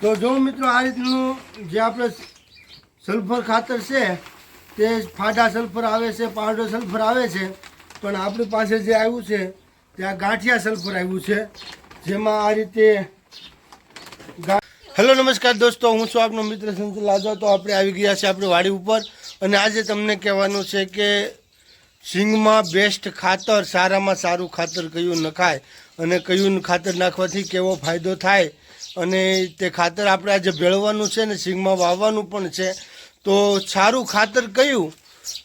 તો જો મિત્રો આ રીતનું જે આપણે સલ્ફર ખાતર છે, તે ફાડા સલ્ફર આવે છે પાવડર સલ્ફર આવે છે, પણ આપણી પાસે જે આવ્યું છે ત્યાં ગાંઠિયા સલ્ફર આવ્યું છે, જેમાં આ રીતે હેલો, નમસ્કાર દોસ્તો, હું છું આપનો મિત્ર સંજય લાદવા તો આપણે આવી ગયા છે આપણી વાડી ઉપર, અને આજે તમને કહેવાનું છે કે સિંગમાં બેસ્ટ ખાતર, સારામાં સારું ખાતર કયું નખાય, અને કયું ખાતર નાખવાથી કેવો ફાયદો થાય અને તે ખાતર આપણે આજે ભેળવાનું છે ને સિંગમાં વાવવાનું પણ છે. તો સારું ખાતર કયું?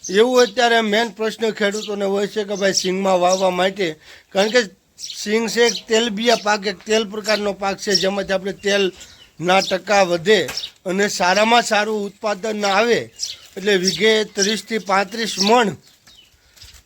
એવું અત્યારે મેન પ્રશ્ન ખેડૂતોને હોય છે કે ભાઈ સિંગમાં વાવવા માટે. કારણ કે સિંગ છે એક તેલબિયા પાક, એક તેલ પ્રકારનો પાક છે, જેમાંથી આપણે તેલ ના ટકા વધે અને સારામાં સારું ઉત્પાદન આવે એટલે વીઘે ત્રીસથી પાંત્રીસ મણ.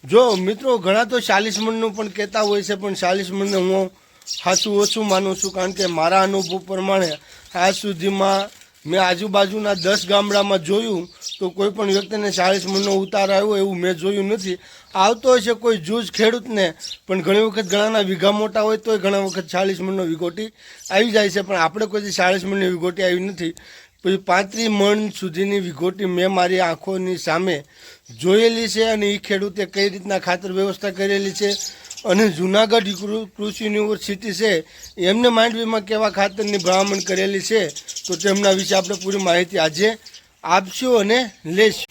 જો મિત્રો, ઘણા તો ચાલીસ મણનું પણ કહેતા હોય છે, પણ ચાલીસ મણને હું ખાસું ઓછું માનું છું કારણ કે મારા અનુભવ પ્રમાણે આજ સુધીમાં મેં આજુબાજુના દસ ગામડામાં જોયું તો કોઈ પણ વ્યક્તિને ચાલીસ મણનો ઉતાર આવ્યો એવું મેં જોયું નથી. આવતો હોય છે કોઈ જૂજ ખેડૂતને, પણ ઘણી વખત ઘણાના વીઘા મોટા હોય તોય ઘણા વખત ચાલીસ મણનો વિગોટી આવી જાય છે, પણ આપણે કોઈ ચાલીસ મણની વિગોટી આવી નથી. પછી પાંત્રીસ મણ સુધીની વિગોટી મેં મારી આંખોની સામે જોયેલી છે અને એ ખેડૂતે કઈ રીતના ખાતર વ્યવસ્થા કરેલી છે અને જુનાગઢ કૃષિ યુનિવર્સિટી છે, એમને માંડવીમાં કેવા ખાતરની ભલામણ કરેલી છે, તો તેમના વિશે આપણે પૂરી માહિતી આજે આપશું અને લેશું.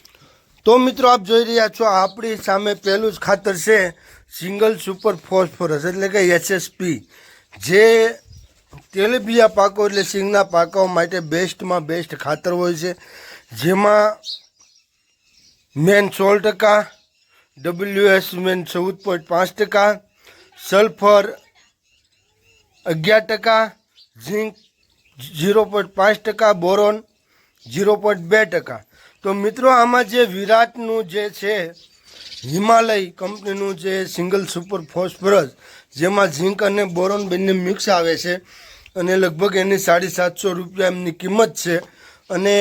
તો મિત્રો આપ જોઈ રહ્યા છો, આપણી સામે પહેલું જ ખાતર છે સિંગલ સુપર ફોસ્ફરસ, એટલે કે એસએસપી જે તેલબિયા પાકો એટલે સિંગના પાકો માટે બેસ્ટમાં બેસ્ટ ખાતર હોય છે. જેમાં મેન સોળ ટકા ડબલ્યુએસ મેન ચૌદ પોઈન્ટ પાંચ ટકા સલ્ફર અગિયાર ટકા, ઝીંક ઝીરો પોઈન્ટ પાંચ ટકા, બોરોન ઝીરો પોઈન્ટ બે ટકા. તો મિત્રો, આમાં જે વિરાટનું જે છે, હિમાલય કંપનીનું જે સિંગલ સુપર ફોસ્ફરસ, જેમાં ઝીંક અને બોરોન બંને મિક્સ આવે છે, અને લગભગ એની સાડી સાતસો રૂપિયા એમની કિંમત છે, અને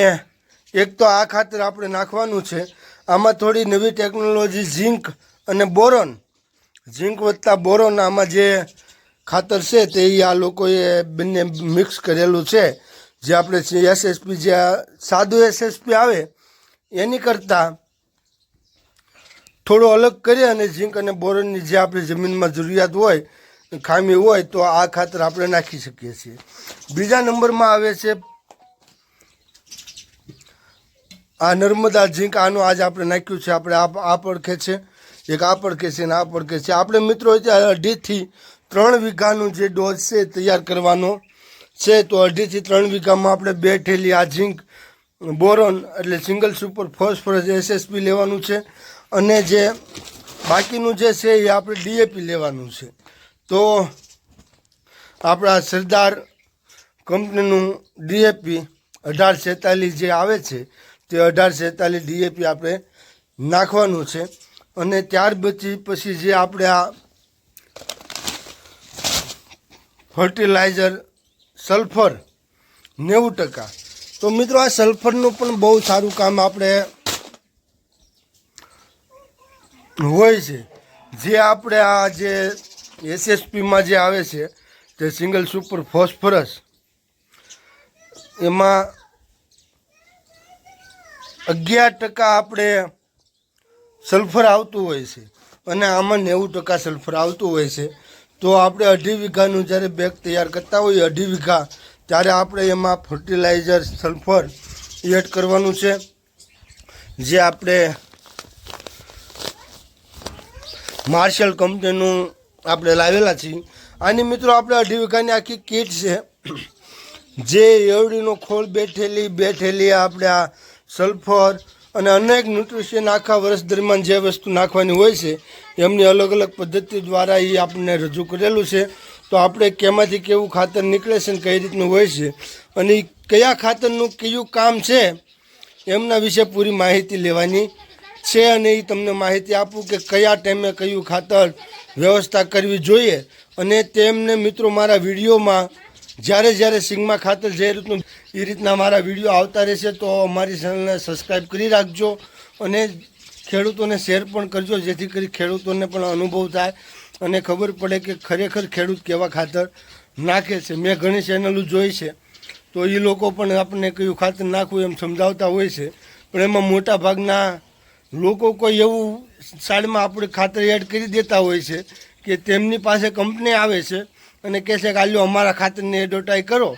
એક તો આ ખાતર આપણે નાખવાનું છે. આમાં થોડી નવી ટેકનોલોજી, ઝીંક અને બોરોન ઝીંક વધતા બોરોન આમાં જે ખાતર છે તે આ લોકોએ બંને મિક્સ કરેલું છે. જે આપણે એસએસપી, જે સાદું એસએસપી આવે, એની કરતાં થોડું અલગ કરી અને ઝીંક અને બોરોનની જે આપણી જમીનમાં જરૂરિયાત હોય, ખામી હોય, તો આ ખાતર આપણે નાખી શકીએ છીએ. બીજા નંબરમાં આવે છે, આ નર્મદા ઝીંક, આનું આજે આપણે નાખ્યું છે. આપણે આ પડખે છે. એક આ પડખે છે ને આ પડખે છે. આપણે મિત્રો અત્યારે અઢીથી ત્રણ વીઘાનું જે ડોઝ છે તૈયાર કરવાનો છે, તો અઢીથી ત્રણ વીઘામાં આપણે બે ઠેલી આ ઝીંક, બોરોન એટલે સિંગલ સુપર ફોસ્ફરસ એસએસપી લેવાનું છે અને જે બાકીનું જે છે એ આપણે ડીએપી લેવાનું છે. તો આપણા સરદાર કંપનીનું ડીએપી અઢાર છેતાલીસ જે આવે છે, તે અઢાર છેતાલીસ ડીએપી આપણે નાખવાનું છે. અને ત્યાર પછી પછી જે આપણે આ ફર્ટિલાઇઝર સલ્ફર નેવું ટકા. તો મિત્રો આ સલ્ફરનું પણ બહુ સારું કામ આપણે હોય છે. જે આપણે આ જે એસએસપીમાં જે આવે છે તે સિંગલ સુપર ફોસ્ફરસ એમાં અગિયાર ટકા આપણે સલ્ફર આવતું હોય છે. અને આમાં નેવું ટકા સલ્ફર આવતું હોય છે. તો આપણે અઢી વીઘાનું જ્યારે બેગ તૈયાર કરતા હોઈએ અઢી વીઘા, ત્યારે આપણે એમાં ફર્ટિલાઇઝર સલ્ફર એડ કરવાનું છે. જે આપણે માર્શલ કંપનીનું આપણે લાવેલા છીએ. આની મિત્રો આપણે અઢી વીઘાની આખી કીટ છે. જે એવડીનો ખોળ બેઠેલી બેઠેલી આપણે આ સલ્ફર અને અનેક ન્યુટ્રિશન આખા વર્ષ દરમિયાન જે વસ્તુ નાખવાની હોય છે, એમની અલગ અલગ પદ્ધતિ દ્વારા એ આપણને રજૂ કરેલું છે. તો આપણે કેમાંથી કેવું ખાતર નીકળે છે ને કઈ રીતનું હોય છે, અને કયા ખાતરનું કયું કામ છે, એમના વિશે પૂરી માહિતી લેવાની છે અને એ તમને માહિતી આપું કે કયા ટાઈમે કયું ખાતર વ્યવસ્થા કરવી જોઈએ. અને તેમને મિત્રો મારા વિડીયોમાં જ્યારે જ્યારે સિંગમાં ખાતર જે રીતનું એ રીતના મારા વીડિયો આવતા રહેશે તો અમારી ચેનલને સબસ્ક્રાઈબ કરી રાખજો અને ખેડૂતોને શેર પણ કરજો, જેથી કરી ખેડૂતોને પણ અનુભવ થાય અને ખબર પડે કે ખરેખર ખેડૂત કેવા ખાતર નાખે છે. મેં ઘણી ચેનલો જોઈ છે. તો એ લોકો પણ આપણને કયું ખાતર નાખવું એમ સમજાવતા હોય છે. પણ એમાં મોટા ભાગના લોકો કોઈ એવું સાઈડમાં આપણે ખાતર એડ કરી દેતા હોય છે કે તેમની પાસે કંપની આવે છે અને કહે છે કે આલ્યો અમારા ખાતરની એડવર્ટાઈઝ કરો.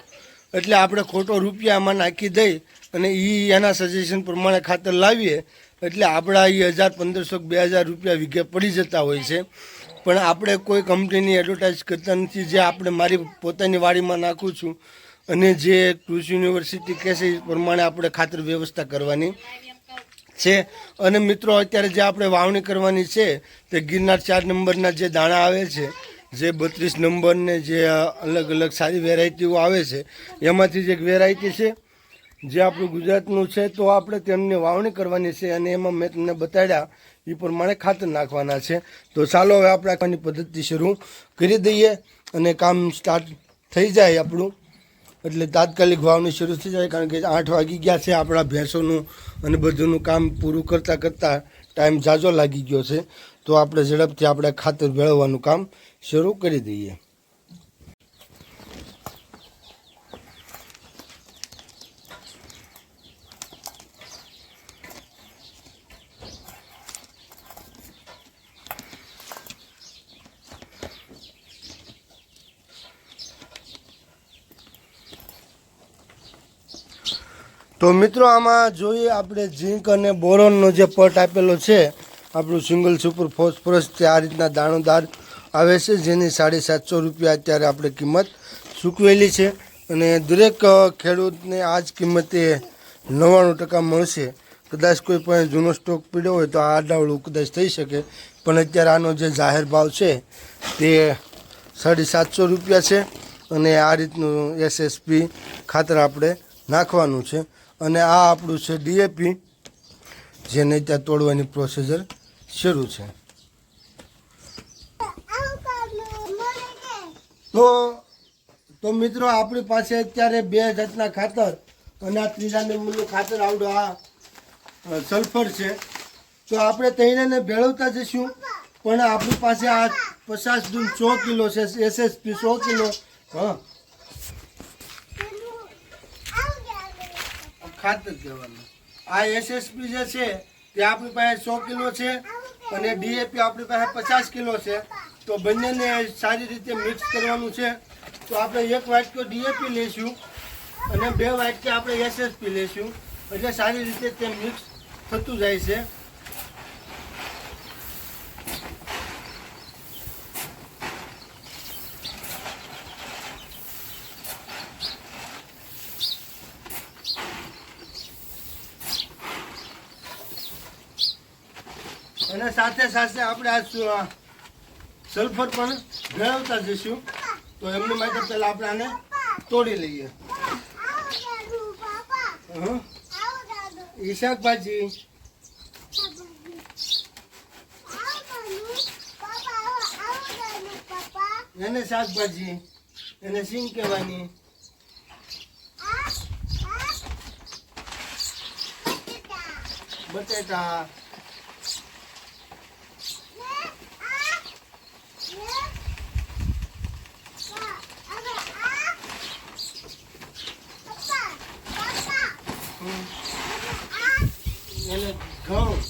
એટલે આપણે ખોટો રૂપિયા આમાં નાખી દઈ અને એ એના સજેશન પ્રમાણે ખાતર લાવીએ. એટલે આપણા એ હજાર પંદરસો બે હજાર રૂપિયા વીઘે પડી જતા હોય છે. પણ આપણે કોઈ કંપનીની એડવર્ટાઇઝ કરતા નથી. જે આપણે મારી પોતાની વાડીમાં નાખું છું અને જે કૃષિ યુનિવર્સિટી કહેશે એ પ્રમાણે આપણે ખાતર વ્યવસ્થા કરવાની છે. અને મિત્રો, અત્યારે જે આપણે વાવણી કરવાની છે, તે ગિરનાર ચાર નંબરના જે દાણા આવે છે જે બત્રીસ નંબરને જે અલગ અલગ સારી વેરાયટીઓ આવે છે, એમાંથી જ એક વેરાયટી છે. જે આપણું ગુજરાતનું છે, તો આપણે તેમની વાવણી કરવાની છે અને એમાં મેં તમને બતાડ્યા, એ પ્રમાણે ખાતર નાખવાના છે. તો ચાલો હવે આપણે આખવાની પદ્ધતિ શરૂ કરી દઈએ અને કામ સ્ટાર્ટ થઈ જાય આપણું. એટલે તાત્કાલિક વાવણી શરૂ થઈ જાય કારણ કે આઠ વાગી ગયા છે આપણા ભેંસોનું અને બધુંનું કામ પૂરું કરતાં કરતાં ટાઈમ ઝાઝો લાગી ગયો છે. તો આપણે ઝડપથી આપણે ખાતર ભેળવવાનું કામ શરૂ કરી દઈએ. તો મિત્રો આમાં જોઈએ આપણે ઝીંક અને બોરોનનો જે પટ આપેલો છે આપણું સિંગલ સુપર ફોસ્ફરસ તે આ રીતના દાણોદાર આવે છે, જેની સાડી સાતસો રૂપિયા અત્યારે આપણે કિંમત ચૂકવેલી છે. અને દરેક ખેડૂતને આ જ કિંમતે નવ્વાણું ટકા મળશે. કદાચ કોઈ પણ જૂનો સ્ટોક પીડ્યો હોય તો આ આડાવડું કદાચ થઈ શકે. પણ અત્યારે આનો જે જાહેર ભાવ છે તે સાડી સાતસો રૂપિયા છે. અને આ રીતનું એસએસપી ખાતર આપણે નાખવાનું છે. અને આ આપણું છે ડીએપી જેને ત્યાં તોડવાની પ્રોસીજર શરૂ છે. તો તો મિત્રો આપણી પાસે અત્યારે બે જાતના ખાતર અને આ ત્રીજા નંબરનું ખાતર આવડું આ સલ્ફર છે. તો આપણે તૈયારને ભેળવતા જઈશું પણ આપણી પાસે આ પચાસ દૂન સો કિલો છે એસએસપી સો કિલો. હા. ખાતર કહેવાનું આ એસએસપી જે છે તે આપણી પાસે સો કિલો છે અને ડીએપી આપણી પાસે પચાસ કિલો છે. તો બંનેને સારી રીતે મિક્સ કરવાનું છે. તો આપણે એક વાટકો ડીએપી લઈશું અને બે વાટકી આપણે એસએસપી લઈશું. એટલે સારી રીતે તે મિક્સ થતું જાય છે. અને સાથે સાથે આપણે આ સલ્ફર પણ ભેળવતા જઈશું. તો એમને માટે પહેલાં આપણે આને તોડી લઈએ? શાકભાજી. એને શાકભાજી. એને સિંગ કહેવાની. બટેટા. in a go.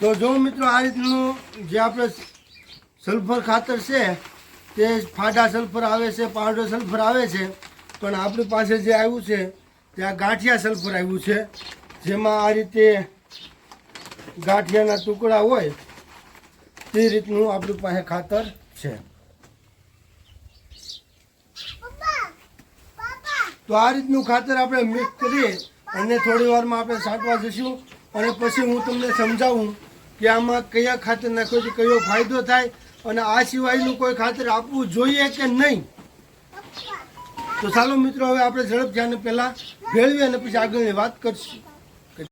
તો જો મિત્રો આ રીતનું જે આપણે સલ્ફર ખાતર છે, તે ફાડા સલ્ફર આવે છે, પાવડર સલ્ફર આવે છે, પણ આપણી પાસે જે આવ્યું છે, તે આ ગાંઠિયા સલ્ફર આવ્યું છે, જેમાં આ રીતે ગાંઠિયાના ટુકડા હોય, તે રીતનું આપણી પાસે ખાતર છે. તો આ રીતનું ખાતર આપણે મિક્સ કરી અને થોડી વારમાં આપણે છાંટવા જઈશું. અને પછી હું તમને સમજાવું કે આમાં કયા ખાતર નાખવાથી કયો ફાયદો થાય અને આ સિવાયનું કોઈ ખાતર આપવું જોઈએ કે નહીં? તો ચાલો મિત્રો, હવે આપણે ઝડપ ધ્યાન પહેલાં ભેળવી અને પછી આગળની વાત કરશું.